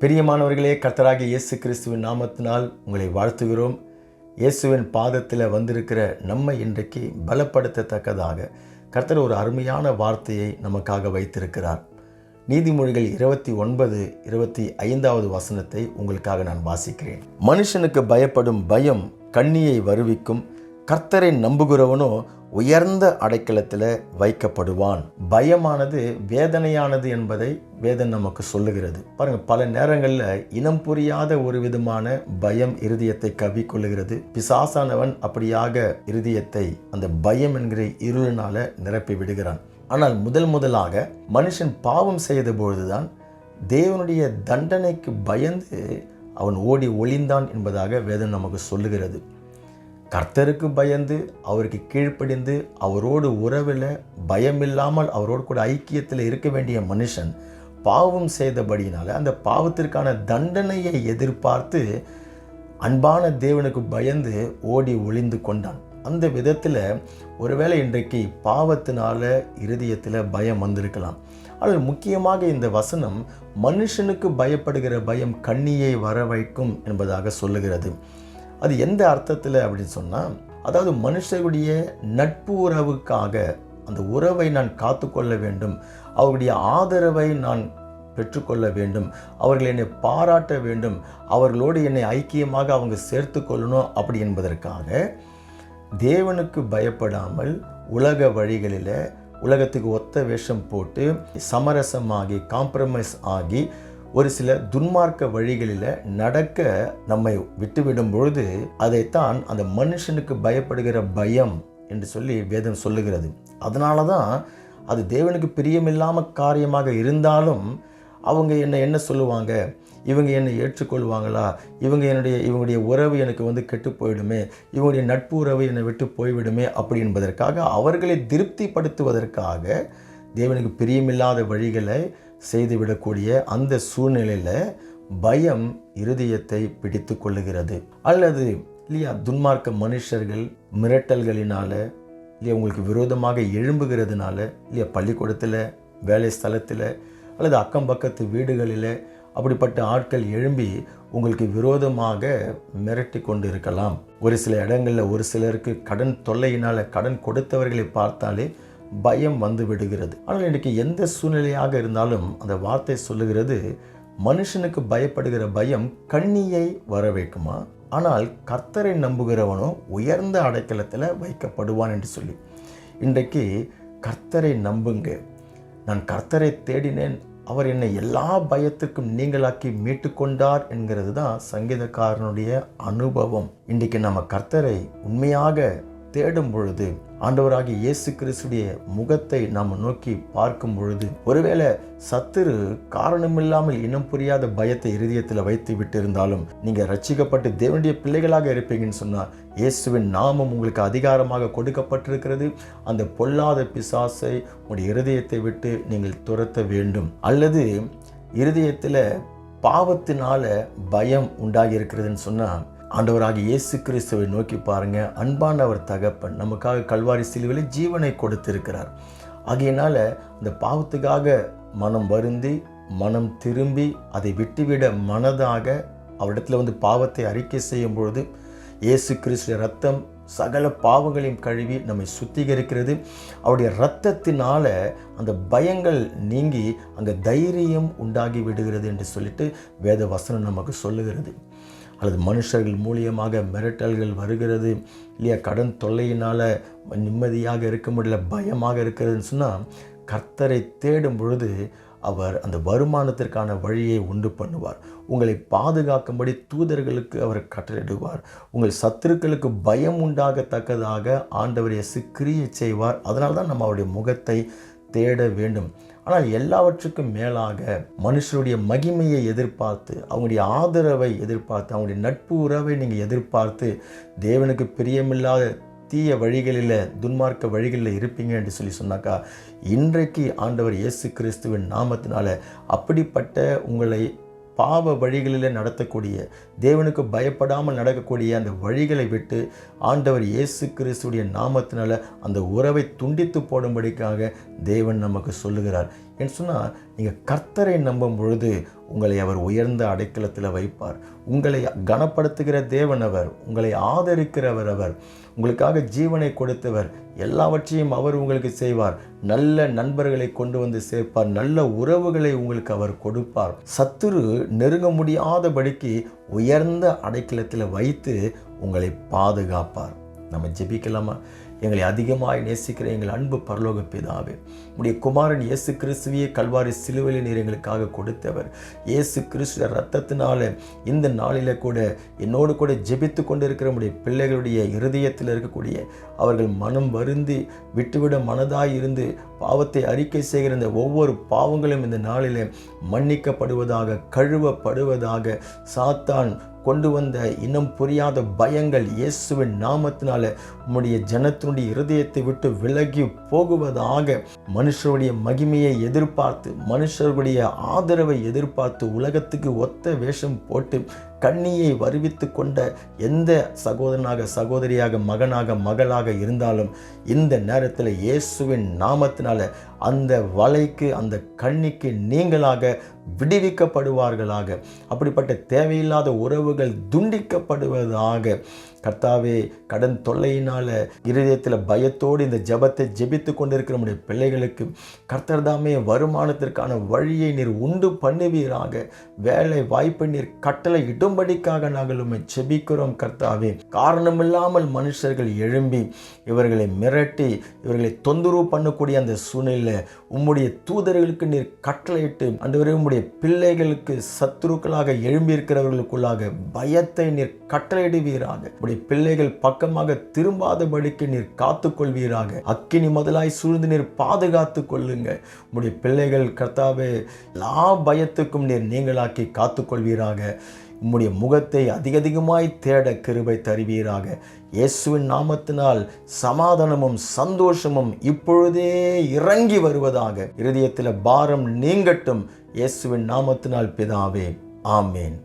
பிரியமானவர்களே கர்த்தராகிய இயேசு கிறிஸ்துவின் நாமத்தினால் உங்களை வாழ்த்துகிறோம். இயேசுவின் பாதத்தில் வந்திருக்கிற நம்மை இன்றைக்கு பலப்படுத்தத்தக்கதாக கர்த்தர் ஒரு அருமையான வார்த்தையை நமக்காக வைத்திருக்கிறார். நீதிமொழிகள் இருபத்தி ஒன்பது இருபத்தி ஐந்தாவது வசனத்தை உங்களுக்காக நான் வாசிக்கிறேன். மனுஷனுக்கு பயப்படும் பயம் கண்ணியை வருவிக்கும் கர்த்தரை நம்புகிறவனோ உயர்ந்த அடைக்கலத்தில் வைக்கப்படுவான். பயமானது வேதனையானது என்பதை வேதன் நமக்கு சொல்லுகிறது. பாருங்க பல நேரங்களில் இனம் புரியாத ஒரு விதமான பயம் இருதயத்தை கவிக்கொள்ளுகிறது பிசாசானவன் அப்படியாக இருதயத்தை அந்த பயம் என்கிற இருளினால நிரப்பி விடுகிறான். ஆனால் முதல் முதலாக மனுஷன் பாவம் செய்த பொழுதுதான் தேவனுடைய தண்டனைக்கு பயந்து அவன் ஓடி ஒளிந்தான் என்பதாக வேதம் நமக்கு சொல்லுகிறது. கர்த்தருக்கு பயந்து அவருக்கு கீழ்ப்படிந்து அவரோடு உறவில் பயமில்லாமல் அவரோடு கூட ஐக்கியத்தில் இருக்க வேண்டிய மனுஷன் பாவம் செய்தபடியினால் அந்த பாவத்திற்கான தண்டனையை எதிர்பார்த்து அன்பான தேவனுக்கு பயந்து ஓடி ஒளிந்து கொண்டான். அந்த விதத்தில் ஒருவேளை இன்றைக்கு பாவத்தினால இருதயத்தில் பயம் வந்திருக்கலாம். ஆனால் முக்கியமாக இந்த வசனம் மனுஷனுக்கு பயப்படுகிற பயம் கண்ணியை வர வைக்கும் என்பதாக சொல்லுகிறது. அது எந்த அர்த்தத்தில் அப்படின்னு சொன்னால் அதாவது மனுஷருடைய நட்பு உறவுக்காக அந்த உறவை நான் காத்துக்கொள்ள வேண்டும் அவருடைய ஆதரவை நான் பெற்றுக்கொள்ள வேண்டும் அவர்கள் என்னை பாராட்ட வேண்டும் அவர்களோடு என்னை ஐக்கியமாக அவங்க சேர்த்து கொள்ளணும் அப்படி என்பதற்காக தேவனுக்கு பயப்படாமல் உலக வழிகளில் உலகத்துக்கு ஒத்த வேஷம் போட்டு சமரசமாகி காம்ப்ரமைஸ் ஆகி ஒரு சில துன்மார்க்க வழிகளில் நடக்க நம்மை விட்டுவிடும் பொழுது அதைத்தான் அந்த மனுஷனுக்கு பயப்படுகிற பயம் என்று சொல்லி வேதம் சொல்லுகிறது. அதனால தான் அது தேவனுக்கு பிரியமில்லாமல் காரியமாக இருந்தாலும் அவங்க என்ன என்ன சொல்லுவாங்க? இவங்க என்னை ஏற்றுக்கொள்வாங்களா? இவங்க என்னுடைய இவங்களுடைய உறவு எனக்கு வந்து கெட்டு போயிடுமே? இவங்களுடைய நட்பு உறவு என்னை விட்டு போய்விடுமே? அப்படி என்பதற்காக அவர்களை திருப்திப்படுத்துவதற்காக தேவனுக்கு பிரியமில்லாத வழிகளை செய்துவிடக்கூடிய அந்த சூழ்நிலையில் பயம் இருதயத்தை பிடித்து கொள்ளுகிறது. அல்லது இல்லையா துன்மார்க்க மனுஷர்கள் மிரட்டல்களினால இல்லையா உங்களுக்கு விரோதமாக எழும்புகிறதுனால இல்லையா பள்ளிக்கூடத்தில் வேலை ஸ்தலத்தில் அல்லது அக்கம் பக்கத்து வீடுகளில் அப்படிப்பட்ட ஆட்கள் எழும்பி உங்களுக்கு விரோதமாக மிரட்டி கொண்டு இருக்கலாம் ஒரு சில இடங்களில் ஒரு சிலருக்கு கடன் தொல்லையினால் கடன் கொடுத்தவர்களை பார்த்தாலே பயம் வந்து விடுகிறது. ஆனால் இன்றைக்கு எந்த சூழ்நிலையாக இருந்தாலும் அந்த வார்த்தை சொல்லுகிறது மனுஷனுக்கு பயப்படுகிற பயம் கண்ணியை வர வைக்குமா ஆனால் கர்த்தரை நம்புகிறவனோ உயர்ந்த அடைக்கலத்தில் வைக்கப்படுவான் என்று சொல்லி. இன்றைக்கு கர்த்தரை நம்புங்க. நான் கர்த்தரை தேடினேன். அவர் என்னை எல்லா பயத்துக்கும் நீங்களாக்கி மீட்டு கொண்டார் என்கிறது தான் சங்கீதக்காரனுடைய அனுபவம். இன்றைக்கு நம்ம கர்த்தரை உண்மையாக தேடும் பொழுது ஆண்டவராகி இயேசு கிறிஸ்துடைய முகத்தை நாம் நோக்கி பார்க்கும் பொழுது ஒருவேளை சத்துரு காரணமில்லாமல் இனம் புரியாத பயத்தை இருதயத்தில் வைத்து விட்டிருந்தாலும் நீங்கள் ரட்சிக்கப்பட்டு தேவனுடைய பிள்ளைகளாக இருப்பீங்கன்னு சொன்னால் இயேசுவின் நாமம் உங்களுக்கு அதிகாரமாக கொடுக்கப்பட்டிருக்கிறது. அந்த பொல்லாத பிசாசை உங்களுடைய இருதயத்தை விட்டு நீங்கள் துரத்த வேண்டும். அல்லது இருதயத்தில் பாவத்தினால பயம் உண்டாகி இருக்கிறதுன்னு சொன்னால் ஆண்டவராக இயேசு கிறிஸ்துவை நோக்கி பாருங்க. அன்பானவர் தகப்பன் நமக்காக கல்வாரி சிலுவையில் ஜீவனை கொடுத்திருக்கிறார். ஆகையினால் இந்த பாவத்துக்காக மனம் வருந்தி மனம் திரும்பி அதை விட்டுவிட மனதாக அவரிடத்துல வந்து பாவத்தை அறிக்கை செய்யும் பொழுது இயேசு கிறிஸ்து ரத்தம் சகல பாவங்களையும் கழுவி நம்மை சுத்திகரிக்கிறது. அவருடைய இரத்தத்தினால அந்த பயங்கள் நீங்கி அங்கே தைரியம் உண்டாகி விடுகிறது என்று சொல்லிட்டு வேத வசனம் நமக்கு சொல்லுகிறது. அல்லது மனுஷர்கள் மூலியமாக மிரட்டல்கள் வருகிறது இல்லையா? கடன் தொல்லையினால் நிம்மதியாக இருக்க முடியல பயமாக இருக்கிறதுன்னு சொன்னால் கர்த்தரை தேடும் பொழுது அவர் அந்த வருமானத்திற்கான வழியை உண்டு பண்ணுவார். உங்களை பாதுகாக்கும்படி தூதர்களுக்கு அவர் கட்டளிடுவார் உங்கள் சத்துருக்களுக்கு பயம் உண்டாகத்தக்கதாக ஆண்டவர் இயேசு கிரியை செய்வார். அதனால்தான் நம்ம அவருடைய முகத்தை தேட வேண்டும். ஆனால் எல்லாவற்றுக்கும் மேலாக மனுஷருடைய மகிமையை எதிர்பார்த்து அவங்களுடைய ஆதரவை எதிர்பார்த்து அவங்களுடைய நட்பு உறவை நீங்கள் எதிர்பார்த்து தேவனுக்கு பிரியமில்லாத தீய வழிகளில் துன்மார்க்க வழிகளில் இருப்பீங்க என்று சொல்லி சொன்னாக்கா இன்றைக்கு ஆண்டவர் இயேசு கிறிஸ்துவின் நாமத்தினால அப்படிப்பட்ட உங்களை பாவ வழிகளில் நடத்தக்கூடிய தேவனுக்கு பயப்படாமல் நடக்கக்கூடிய அந்த வழிகளை விட்டு ஆண்டவர் இயேசு கிறிஸ்துடைய நாமத்தினால அந்த உறவை துண்டித்து போடும்படிக்காக தேவன் நமக்கு சொல்லுகிறார். என்று சொன்னால் நீங்கள் கர்த்தரை நம்பும் பொழுது உங்களை அவர் உயர்ந்த அடைக்கலத்தில் வைப்பார். உங்களை கனப்படுத்துகிற தேவன் அவர் உங்களை ஆதரிக்கிறவர் அவர் உங்களுக்காக ஜீவனை கொடுத்தவர் எல்லாவற்றையும் அவர் உங்களுக்கு செய்வார். நல்ல நண்பர்களை கொண்டு வந்து சேர்ப்பார் நல்ல உறவுகளை உங்களுக்கு அவர் கொடுப்பார். சத்துரு நெருங்க முடியாதபடிக்கு உயர்ந்த அடைக்கலத்தில் வைத்து உங்களை பாதுகாப்பார். நம்ம ஜெபிக்கலாமா? எங்களை அதிகமாய் நேசிக்கிற எங்கள் அன்பு பரலோக பிதாவே. உடைய குமாரன் இயேசு கிறிஸ்துவையே கல்வாரி சிலுவையில் நீர் எங்களுக்காக கொடுத்தவர். இயேசு கிறிஸ்துவ ரத்தத்தினால இந்த நாளில் கூட என்னோடு கூட ஜெபித்து கொண்டிருக்கிற நம்முடைய பிள்ளைகளுடைய இருதயத்தில் இருக்கக்கூடிய அவர்கள் மனம் வருந்தி விட்டுவிட மனதாய் இருந்து பாவத்தை அறிக்கை செய்கிற இந்த ஒவ்வொரு பாவங்களும் இந்த நாளில் மன்னிக்கப்படுவதாக கழுவப்படுவதாக சாத்தான் கொண்டு வந்த இன்னும் புரியாத பயங்கள் இயேசுவின் நாமத்தினால உம்முடைய ஜனத்தினுடைய இருதயத்தை விட்டு விலகி போகுவதாக மனுஷருடைய மகிமையை எதிர்பார்த்து மனுஷர்களுடைய ஆதரவை எதிர்பார்த்து உலகத்துக்கு ஒத்த வேஷம் போட்டு கண்ணியை வருவித்து கொண்ட எந்த சகோதரனாக சகோதரியாக மகனாக மகளாக இருந்தாலும் இந்த நேரத்தில் இயேசுவின் நாமத்தினால அந்த வலைக்கு அந்த கண்ணிக்கு நீங்களாக விடுவிக்கப்படுவார்களாக. அப்படிப்பட்ட தேவையில்லாத உறவுகள் துண்டிக்கப்படுவதாக கர்த்தாவே கடன் தொல்லையினால் இருதயத்தில் பயத்தோடு இந்த ஜபத்தை ஜெபித்து கொண்டிருக்கிற நம்முடைய பிள்ளைகளுக்கு கர்த்தர் தாமே வருமானத்திற்கான வழியை நீர் உண்டு பண்ணுவீராக. வேலை வாய்ப்பை நீர் கட்டளை இடும்படிக்காக நாங்கள் உண்மை ஜெபிக்கிறோம் கர்த்தாவே. காரணமில்லாமல் மனுஷர்கள் எழும்பி இவர்களை மிரட்டி இவர்களை தொந்தரவு பண்ணக்கூடிய அந்த சூழ்நிலை உம்முடைய தூதர்களுக்கு நீர் கட்டளையிட்டு அன்றுவரை உம்முடைய பிள்ளைகளுக்கு சத்துருக்களாக எழும்பி இருக்கிறவர்களுக்குள்ளாக பயத்தை நீர் கட்டளையிடுவீராக. உம்முடைய பிள்ளைகள் பக்கமாக திரும்பாதபடிக்கு நீர் காத்துக்கொள்வீராக. அக்கினி முதலாய் சூழ்ந்து நீர் பாதுகாத்து கொள்ளுங்க உம்முடைய பிள்ளைகள் கர்த்தாவே எல்லா பயத்துக்கும் நீர் நீங்களாக்கி காத்துக்கொள்வீராக. உம்முடைய முகத்தை அதிக அதிகமாய் தேட கிருபை தருவீராக. இயேசுவின் நாமத்தினால் சமாதானமும் சந்தோஷமும் இப்பொழுதே இறங்கி வருவதாக. இருதயத்தில் பாரம் நீங்கட்டும். இயேசுவின் நாமத்தினால் பிதாவே ஆமேன்.